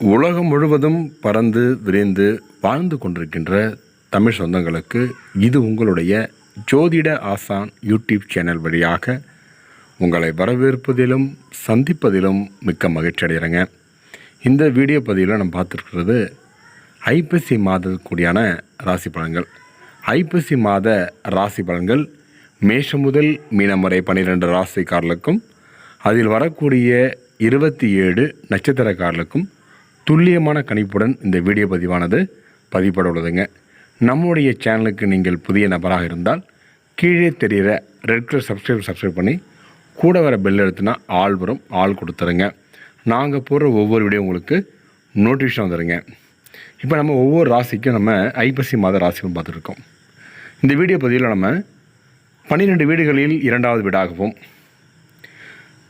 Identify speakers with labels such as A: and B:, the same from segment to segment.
A: உலகம் முழுவதும் பறந்து விரிந்து வாழ்ந்து கொண்டிருக்கின்ற தமிழ் சொந்தங்களுக்கு இது உங்களுடைய ஜோதிட ஆசான் யூடியூப் சேனல் வழியாக உங்களை வரவேற்பதிலும் சந்திப்பதிலும் மிக்க மகிழ்ச்சி அடைகிறேங்க. இந்த வீடியோ பதிவில் நம்ம பார்த்துருக்கிறது ஐப்பசி மாதக்கூடியான ராசி பலன்கள். ஐப்பசி மாத ராசி பலன்கள் மேஷம் முதல் மீனம் வரை பன்னிரெண்டு ராசிக்காரர்களுக்கும் அதில் வரக்கூடிய இருபத்தி ஏழு நட்சத்திரக்காரர்களுக்கும் துல்லியமான கணிப்புடன் இந்த வீடியோ பதிவானது பதிப்பட உள்ளதுங்க நம்முடைய சேனலுக்கு நீங்கள் புதிய நபராக இருந்தால் கீழே தெரிகிற ரெட் கலர் சப்ஸ்கிரைப் சப்ஸ்கிரைப் பண்ணி கூட வர பெல் எடுத்துனா ஆள் வரும் ஆள் கொடுத்துருங்க. நாங்கள் போடுற ஒவ்வொரு வீடியோ உங்களுக்கு நோட்டிஃபிகேஷன் வந்துடுங்க இப்போ நம்ம ஒவ்வொரு ராசிக்கும் நம்ம ஐப்பசி மாத ராசிக்கும் பார்த்துருக்கோம் இந்த வீடியோ பதிவில் நம்ம பன்னிரெண்டு வீடுகளில் இரண்டாவது வீடாகவும்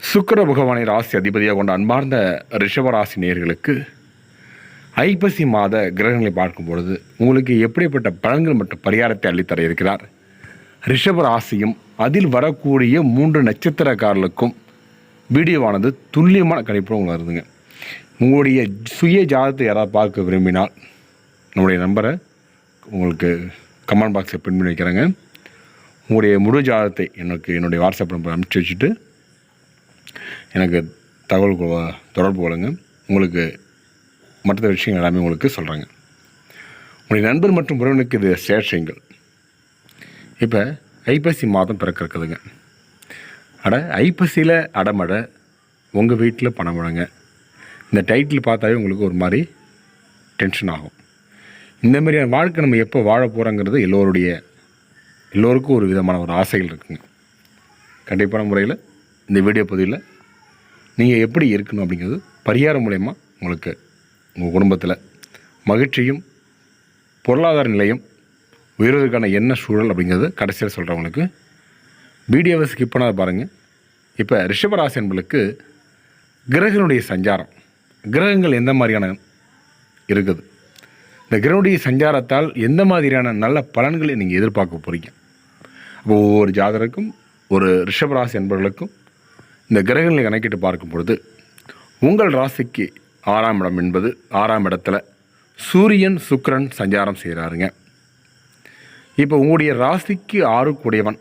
A: சுக்கர பகவானை ராசி அதிபதியாக கொண்ட அன்பார்ந்த ரிஷபராசி நேர்களுக்கு ஐப்பசி மாத கிரகங்களை பார்க்கும் பொழுது உங்களுக்கு எப்படிப்பட்ட பலன்கள் மற்றும் பரிகாரத்தை அள்ளித்தர இருக்கிறார்? ரிஷப ராசியும் அதில் வரக்கூடிய மூன்று நட்சத்திரக்காரர்களுக்கும் வீடியோவானது துல்லியமான கணிப்பு உங்களுக்கு வருதுங்க. உங்களுடைய சுய ஜாதத்தை யாராவது பார்க்க விரும்பினால் நம்முடைய நம்பரை உங்களுக்கு கமெண்ட் பாக்ஸில் பின் பண்ணி வைக்கிறேங்க. உங்களுடைய முழு ஜாதத்தை எனக்கு என்னுடைய வாட்ஸ்அப் நம்பர் அனுப்பிச்சி வச்சுட்டு எனக்கு தகவல் தொடர்பு கொள்ளுங்கள் உங்களுக்கு மற்ற விஷயங்கள் எல்லாமே உங்களுக்கு சொல்கிறாங்க உங்களுடைய நண்பர் மற்றும் உறவினருக்கு இது ஷேர் செய்யுங்கள். இப்போ ஐப்பசி மாதம் பிறக்க இருக்குதுங்க. அட ஐப்பசியில் அடமட உங்கள் வீட்டில் பணம் முழங்க இந்த டைட்டில் பார்த்தாவே உங்களுக்கு ஒரு மாதிரி டென்ஷன் ஆகும். இந்த மாதிரியான வாழ்க்கை நம்ம எப்போ வாழ போகிறோங்கிறது எல்லோருடைய எல்லோருக்கும் ஒரு விதமான ஒரு ஆசைகள் இருக்குங்க. கண்டிப்பான முறையில் இந்த வீடியோ பதிவில் நீங்கள் எப்படி இருக்கணும் அப்படிங்கிறது பரிகாரம் மூலயமா உங்களுக்கு உங்கள் குடும்பத்தில் மகிழ்ச்சியும் பொருளாதார நிலையும் உயர்வதற்கான என்ன சூழல் அப்படிங்கிறது கடைசியில் சொல்கிறவங்களுக்கு வீடியோவை ஸ்கிப் பண்ணாத பாருங்கள் இப்போ ரிஷபராசி என்பளுக்கு கிரகனுடைய சஞ்சாரம். கிரகங்கள் எந்த மாதிரியான இருக்குது? இந்த கிரகனுடைய சஞ்சாரத்தால் எந்த மாதிரியான நல்ல பலன்களை நீங்கள் எதிர்பார்க்க போகிறீங்க அப்போ ஒவ்வொரு ஜாதகருக்கும் ஒரு ரிஷபராசி என்பவர்களுக்கும் இந்த கிரகங்களை கணக்கிட்டு பார்க்கும் பொழுது உங்கள் ராசிக்கு ஆறாம் இடம் என்பது ஆறாம் இடத்துல சூரியன் சுக்கரன் சஞ்சாரம் செய்கிறாருங்க. இப்போ உங்களுடைய ராசிக்கு ஆறு கூடியவன்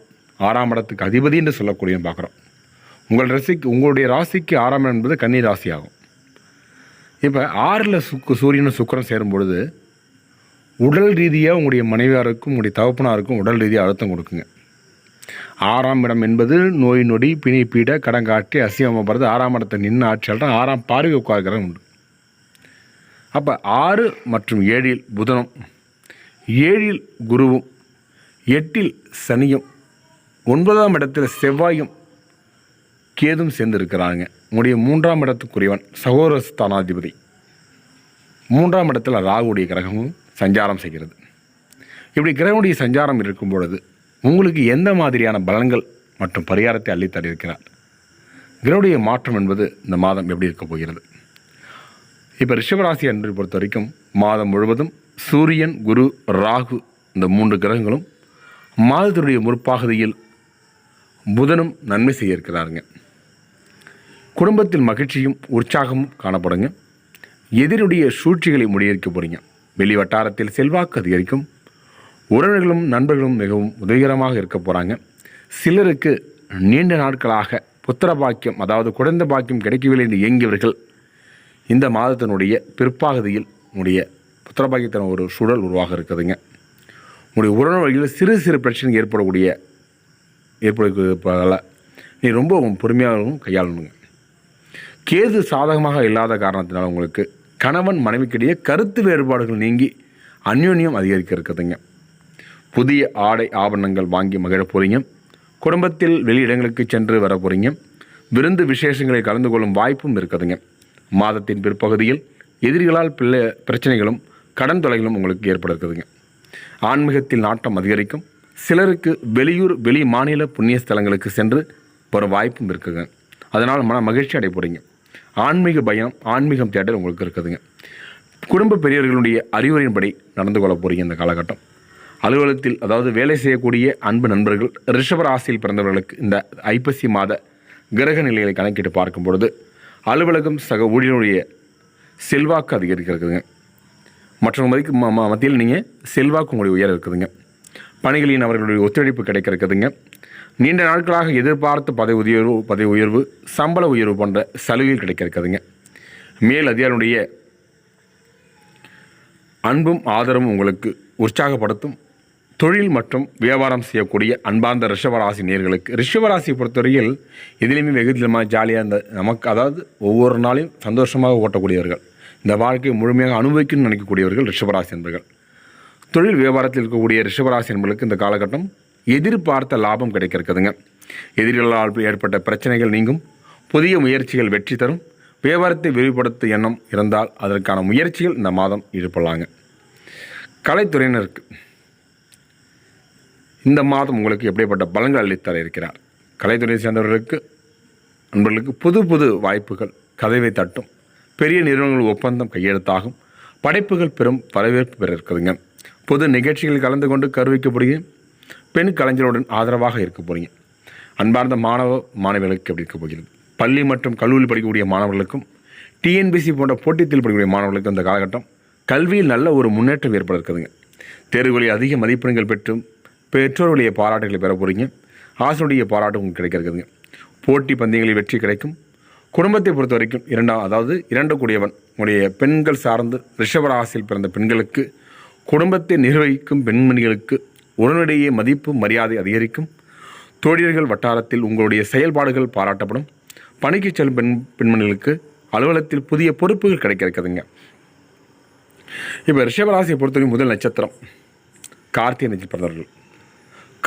A: ஆறாம் இடத்துக்கு அதிபதி என்று சொல்லக்கூடியவன் பார்க்குறோம். உங்கள் ரசிக்கு உங்களுடைய ராசிக்கு ஆறாம் இடம் என்பது கன்னி ராசி ஆகும் இப்போ ஆறில் சுக்கு சூரியனும் சுக்கிரன் சேரும் பொழுது உடல் ரீதியாக உங்களுடைய மனைவியாருக்கும் உங்களுடைய தகப்பனாருக்கும் உடல் ரீதியாக அழுத்தம் கொடுக்குங்க. ஆறாம் இடம் என்பது நோய் நொடி பிணி பீட கடங்காட்டி அசியமப்படுறது ஆறாம் இடத்தை நின்று ஆட்சியாளர் ஆறாம் பார்வை உட்கார்கிறவங்க உண்டு. அப்போ ஆறு மற்றும் ஏழில் புதனும் ஏழில் குருவும் எட்டில் சனியும் ஒன்பதாம் இடத்தில் செவ்வாயும் கேதும் சேர்ந்துருக்கிறாங்க. உங்களுடைய மூன்றாம் இடத்துக்குரியவன் சகோதர ஸ்தானாதிபதி. மூன்றாம் இடத்தில் ராகுடைய கிரகமும் சஞ்சாரம் செய்கிறது. இப்படி கிரகனுடைய சஞ்சாரம் இருக்கும் பொழுது உங்களுக்கு எந்த மாதிரியான பலன்கள் மற்றும் பரிகாரத்தை அள்ளித்தர இருக்கிறார்? கிரகனுடைய மாற்றம் என்பது இந்த மாதம் எப்படி இருக்க போகிறது? இப்போ ரிஷபராசி அன்று பொறுத்த வரைக்கும் மாதம் முழுவதும் சூரியன் குரு ராகு இந்த மூன்று கிரகங்களும் மாதத்தினுடைய முற்பகுதியில் புதனும் நன்மை செய்ய இருக்கிறாருங்க. குடும்பத்தில் மகிழ்ச்சியும் உற்சாகமும் காணப்படுங்க. எதிரியுடைய சூழ்ச்சிகளை முறியடிக்க போகிறீங்க வெளி வட்டாரத்தில் செல்வாக்கு அதிகரிக்கும். உறவினர்களும் நண்பர்களும் மிகவும் உதவிகரமாக இருக்க போகிறாங்க சிலருக்கு நீண்ட நாட்களாக புத்திர பாக்கியம் அதாவது குழந்தை பாக்கியம் கிடைக்கவில்லை என்று இயங்கியவர்கள் இந்த மாதத்தினுடைய பிற்பாகதியில் உடைய புத்திரபாகியத்தின ஒரு சூழல் உருவாக இருக்குதுங்க. உங்களுடைய உறவு வழியில் சிறு சிறு பிரச்சனை ஏற்படக்கூடிய ஏற்படுவதால் நீ ரொம்ப பொறுமையாகவும் கையாளணுங்க. கேது சாதகமாக இல்லாத காரணத்தினால் உங்களுக்கு கணவன் மனைவிக்கிடையே கருத்து வேறுபாடுகள் நீங்கி அந்யோன்யம் அதிகரிக்க இருக்குதுங்க. புதிய ஆடை ஆபரணங்கள் வாங்கி மகிழ போகிறீங்க குடும்பத்தில் வெளியிடங்களுக்கு சென்று வர போகிறீங்க விருந்து விசேஷங்களை கலந்து கொள்ளும் வாய்ப்பும் இருக்குதுங்க. மாதத்தின் பிற்பகுதியில் எதிரிகளால் பிள்ளை பிரச்சனைகளும் கடன் தொலைகளும் உங்களுக்கு ஏற்பட இருக்குதுங்க ஆன்மீகத்தில் நாட்டம் அதிகரிக்கும். சிலருக்கு வெளியூர் வெளி மாநில புண்ணிய ஸ்தலங்களுக்கு சென்று வரும் வாய்ப்பும் இருக்குதுங்க அதனால் மன மகிழ்ச்சி அடைய போகிறீங்க ஆன்மீக பயம் ஆன்மீகம் தேடல் உங்களுக்கு இருக்குதுங்க. குடும்ப பெரியவர்களுடைய அறிவுரையின்படி நடந்து கொள்ள போகிறீங்க இந்த காலகட்டம். அலுவலகத்தில் அதாவது வேலை செய்யக்கூடிய அன்பு நண்பர்கள் ரிஷபராசியில் பிறந்தவர்களுக்கு இந்த ஐப்பசி மாத கிரக நிலைகளை கணக்கிட்டு பார்க்கும் பொழுது அலுவலகம் சக ஊழியனுடைய செல்வாக்கு அதிகரிக்கிறதுங்க மற்றவங்க மதிக்கு ம- மத்தியில் நீங்கள் செல்வாக்கு உங்களுடைய உயர இருக்குதுங்க. பணிகளின் அவர்களுடைய ஒத்துழைப்பு கிடைக்கிறதுங்க நீண்ட நாட்களாக எதிர்பார்த்த பதவி உயர்வு பதவி உயர்வு சம்பள உயர்வு போன்ற சலுகைகள் கிடைக்கிறதுங்க மேல் அதிகாரியுடைய அன்பும் ஆதரவும் உங்களுக்கு உற்சாகப்படுத்தும் தொழில் மற்றும் வியாபாரம் செய்யக்கூடிய அன்பார்ந்த ரிஷபராசி நேர்களுக்கு ரிஷபராசியை பொறுத்தவரையில் எதிலையுமே வெகுதிலமாக ஜாலியாக இந்த நமக்கு அதாவது ஒவ்வொரு நாளையும் சந்தோஷமாக ஓட்டக்கூடியவர்கள் இந்த வாழ்க்கையை முழுமையாக அனுபவிக்கணும்னு நினைக்கக்கூடியவர்கள் ரிஷபராசி என்பர்கள். தொழில் வியாபாரத்தில் இருக்கக்கூடிய ரிஷபராசி என்பர்களுக்கு இந்த காலகட்டம் எதிர்பார்த்த லாபம் கிடைக்க இருக்குதுங்க எதிரிகளால் ஏற்பட்ட பிரச்சனைகள் நீங்கும் புதிய முயற்சிகள் வெற்றி தரும் வியாபாரத்தை விரிவுபடுத்தும் எண்ணம் இருந்தால் அதற்கான முயற்சிகள் இந்த மாதம் ஈடுபடலாங்க. கலைத்துறையினருக்கு இந்த மாதம் உங்களுக்கு எப்படிப்பட்ட பலன்கள் அளித்தர இருக்கிறார்? கலைத்துறையை சேர்ந்தவர்களுக்கு நண்பர்களுக்கு புது புது வாய்ப்புகள் கதவை தட்டும் பெரிய நிறுவனங்கள் ஒப்பந்தம் கையெழுத்தாகும் படைப்புகள் பெரும் வரவேற்பு பெற இருக்குதுங்க பொது நிகழ்ச்சிகளில் கலந்து கொண்டு கருவிக்கப்படுங்க பெண் கலைஞருடன் ஆதரவாக இருக்க போறீங்க. அன்பார்ந்த மாணவ மாணவிகளுக்கு எப்படி இருக்க போகிறது? பள்ளி மற்றும் கல்லூரி படிக்கக்கூடிய மாணவர்களுக்கும் டிஎன்பிசி போன்ற போட்டித்தில் படிக்கக்கூடிய மாணவர்களுக்கு இந்த காலகட்டம் கல்வியில் நல்ல ஒரு முன்னேற்றம் ஏற்பட இருக்குதுங்க தேர்வுகளில் அதிக மதிப்பெண்கள் பெற்றும் பெற்றோருடைய பாராட்டுகளை பெற போகிறீங்க ஆசிரியருடைய பாராட்டு உங்களுக்கு கிடைக்க இருக்குதுங்க போட்டி பந்தயங்களில் வெற்றி கிடைக்கும். குடும்பத்தை பொறுத்த வரைக்கும் இரண்டாம் அதாவது இரண்டு கூடியவன் உடைய பெண்கள் சார்ந்து ரிஷபராசியில் பிறந்த பெண்களுக்கு குடும்பத்தை நிர்வகிக்கும் பெண்மணிகளுக்கு உடனடியே மதிப்பு மரியாதை அதிகரிக்கும். தோழியர்கள் வட்டாரத்தில் உங்களுடைய செயல்பாடுகள் பாராட்டப்படும். பணிக்கு செல்லும் பெண் பெண்மணிகளுக்கு அலுவலகத்தில் புதிய பொறுப்புகள் கிடைக்க இருக்குதுங்க இப்போ ரிஷபராசியை பொறுத்தவரைக்கும் முதல் நட்சத்திரம் கார்த்திகை நட்சத்திரம் பிறந்தவர்கள்.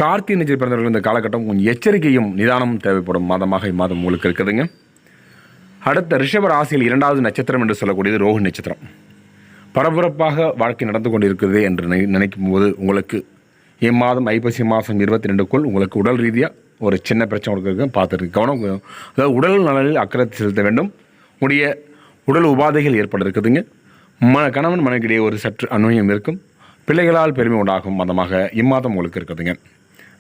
A: கார்த்திகை நட்சத்திரம் பிறந்தவர்கள் இந்த காலகட்டம் கொஞ்சம் எச்சரிக்கையும் நிதானமும் தேவைப்படும் மாதமாக இம்மாதம் உங்களுக்கு இருக்குதுங்க. அடுத்த ரிஷப ராசியில் இரண்டாவது நட்சத்திரம் என்று சொல்லக்கூடியது ரோஹி நட்சத்திரம். பரபரப்பாக வாழ்க்கை நடந்து கொண்டிருக்கிறது என்று நினை நினைக்கும் போது உங்களுக்கு இம்மாதம் ஐப்பசி மாதம் இருபத்தி ரெண்டுக்குள் உங்களுக்கு உடல் ரீதியாக ஒரு சின்ன பிரச்சனை கொடுக்குறது பார்த்துருக்கு கவனம் அதாவது உடல் நலனில் அக்கறை செலுத்த வேண்டும். உடைய உடல் உபாதைகள் ஏற்பட இருக்குதுங்க ம கணவன் மனைவிடையே ஒரு சற்று அந்நியம் இருக்கும். பிள்ளைகளால் பெருமை உண்டாகும் மதமாக இம்மாதம் உங்களுக்கு இருக்குதுங்க.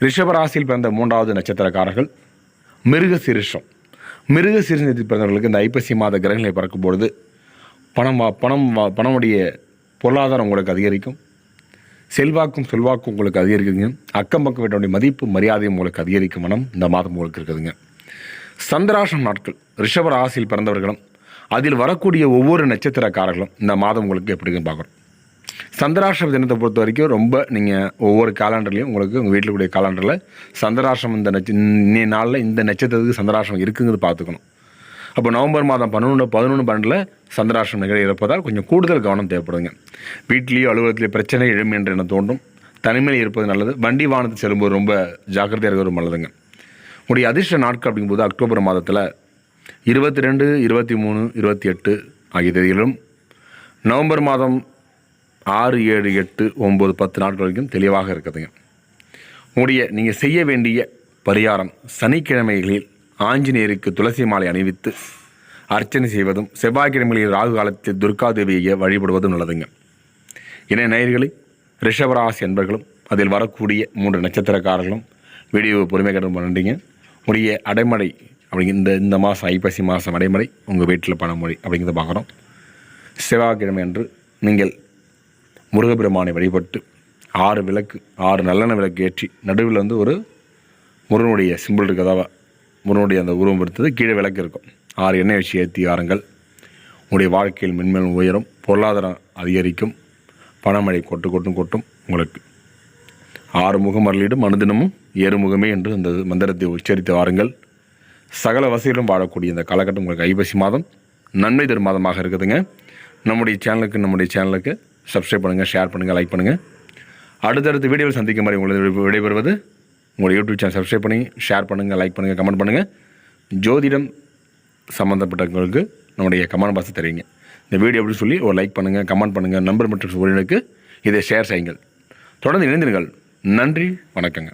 A: ரிஷபராசியில் பிறந்த மூன்றாவது நட்சத்திரக்காரர்கள் மிருக சிறுஷம் மிருக சிறுநீதி பிறந்தவர்களுக்கு இந்த ஐப்பசி மாத கிரகங்களை பறக்கும் பொழுது பணம் வா- பணம் வா- பணமுடைய பொருளாதாரம் உங்களுக்கு அதிகரிக்கும். செல்வாக்கும் செல்வாக்கும் உங்களுக்கு அதிகரிக்குதுங்க அக்கம் பக்கம் வீட்டுடைய மதிப்பு மரியாதையும் உங்களுக்கு அதிகரிக்கும் மனம் இந்த மாதம் உங்களுக்கு இருக்குதுங்க. சந்திராசம் நாட்கள் ரிஷப ராசியில் பிறந்தவர்களும் அதில் வரக்கூடிய ஒவ்வொரு நட்சத்திரக்காரர்களும் இந்த மாதம் உங்களுக்கு எப்படி பார்க்குறோம். சந்திராஷ்டம தினத்தை பொறுத்த வரைக்கும் ரொம்ப நீங்கள் ஒவ்வொரு காலண்டர்லையும் உங்களுக்கு உங்கள் வீட்டில் கூடிய காலண்டரில் சந்திராஷ்டிரம் இந்த நட்ச இன்னைய நாளில் இந்த நட்சத்திரத்துக்கு சந்திராஷ்டம் இருக்குங்கிறது பார்த்துக்கணும். அப்போ நவம்பர் மாதம் பன்னெண்டு பதினொன்று பன்னெண்டில் சந்திராஷ்டம் நிகழ இருப்பதால் கொஞ்சம் கூடுதல் கவனம் தேவைப்படுங்க வீட்லேயோ அலுவலகத்திலேயோ பிரச்சனை எழும் என்று என தோன்றும். தனிமையில் இருப்பது நல்லது. வண்டி வாகனத்தில் செல்லும்போது ரொம்ப ஜாக்கிரதையாக இருக்கிறது நல்லதுங்க. உடைய அதிர்ஷ்ட நாட்கள் அப்படிங்கும்போது அக்டோபர் மாதத்தில் இருபத்தி ரெண்டு இருபத்தி மூணு இருபத்தி எட்டு ஆகிய தேதிகளும் நவம்பர் மாதம் ஆறு ஏழு எட்டு ஒம்பது பத்து நாட்கள் வரைக்கும் தெளிவாக இருக்குதுங்க. உடைய நீங்கள் செய்ய வேண்டிய பரிகாரம் சனிக்கிழமைகளில் ஆஞ்சநேயருக்கு துளசி மாலை அணிவித்து அர்ச்சனை செய்வதும் செவ்வாய்க்கிழமைகளில் ராகு காலத்தில் துர்கா தேவியை வழிபடுவதும் நல்லதுங்க. இணைய நேயர்களை ரிஷபராசி என்பர்களும் அதில் வரக்கூடிய மூன்று நட்சத்திரக்காரர்களும் வீடியோ பொறுமை கடன் பண்ணுறீங்க உடைய அடைமடை அப்படிங்க இந்த இந்த மாதம் ஐப்பசி மாதம் அடைமடை உங்கள் வீட்டில் பணமொழி அப்படிங்கிறத பார்க்குறோம். செவ்வாய்க்கிழமை அன்று நீங்கள் முருகப்பெருமானை வழிபட்டு ஆறு விளக்கு ஆறு நல்லெண்ண விளக்கு ஏற்றி நடுவில் வந்து ஒரு முருகனுடைய சிம்பிள் இருக்கதாவா முருகனுடைய அந்த உருவம் எடுத்தது கீழே விளக்கு இருக்கும். ஆறு எண்ணெய் வச்சு ஏற்றி ஆறுங்கள். உங்களுடைய வாழ்க்கையில் மென்மேலும் உயரும் பொருளாதாரம் அதிகரிக்கும் பணமழை கொட்டு கொட்டும் கொட்டும் உங்களுக்கு. ஆறு முகம் அருளிடும் அனுதினமும் ஏறுமுகமே என்று அந்த மந்திரத்தை உச்சரித்து வாருங்கள். சகல வசதியிலும் வாழக்கூடிய இந்த காலகட்டம் உங்களுக்கு ஐப்பசி மாதம் நன்மை தரும் மாதமாக இருக்குதுங்க. நம்முடைய சேனலுக்கு நம்முடைய சேனலுக்கு சப்ஸ்கிரைப் பண்ணுங்கள் ஷேர் பண்ணுங்கள் லைக் பண்ணுங்கள் அடுத்தடுத்த வீடியோவில் சந்திக்கும் மாதிரி உங்களுக்கு விடைபெறுவது உங்களுடைய யூடியூப் சேனல் சப்ஸ்கிரைப் பண்ணி ஷேர் பண்ணுங்கள் லைக் பண்ணுங்கள் கமெண்ட் பண்ணுங்கள் ஜோதிடம் சம்மந்தப்பட்டவங்களுக்கு நம்முடைய கமெண்ட் பாக்ஸை தெரியுங்க. இந்த வீடியோ எப்படி சொல்லி ஒரு லைக் பண்ணுங்கள் கமெண்ட் பண்ணுங்கள் நம்பர் மற்றும் உறவினருக்கு இதை ஷேர் செய்யுங்கள். தொடர்ந்து இணைந்திருங்கள். நன்றி வணக்கங்க.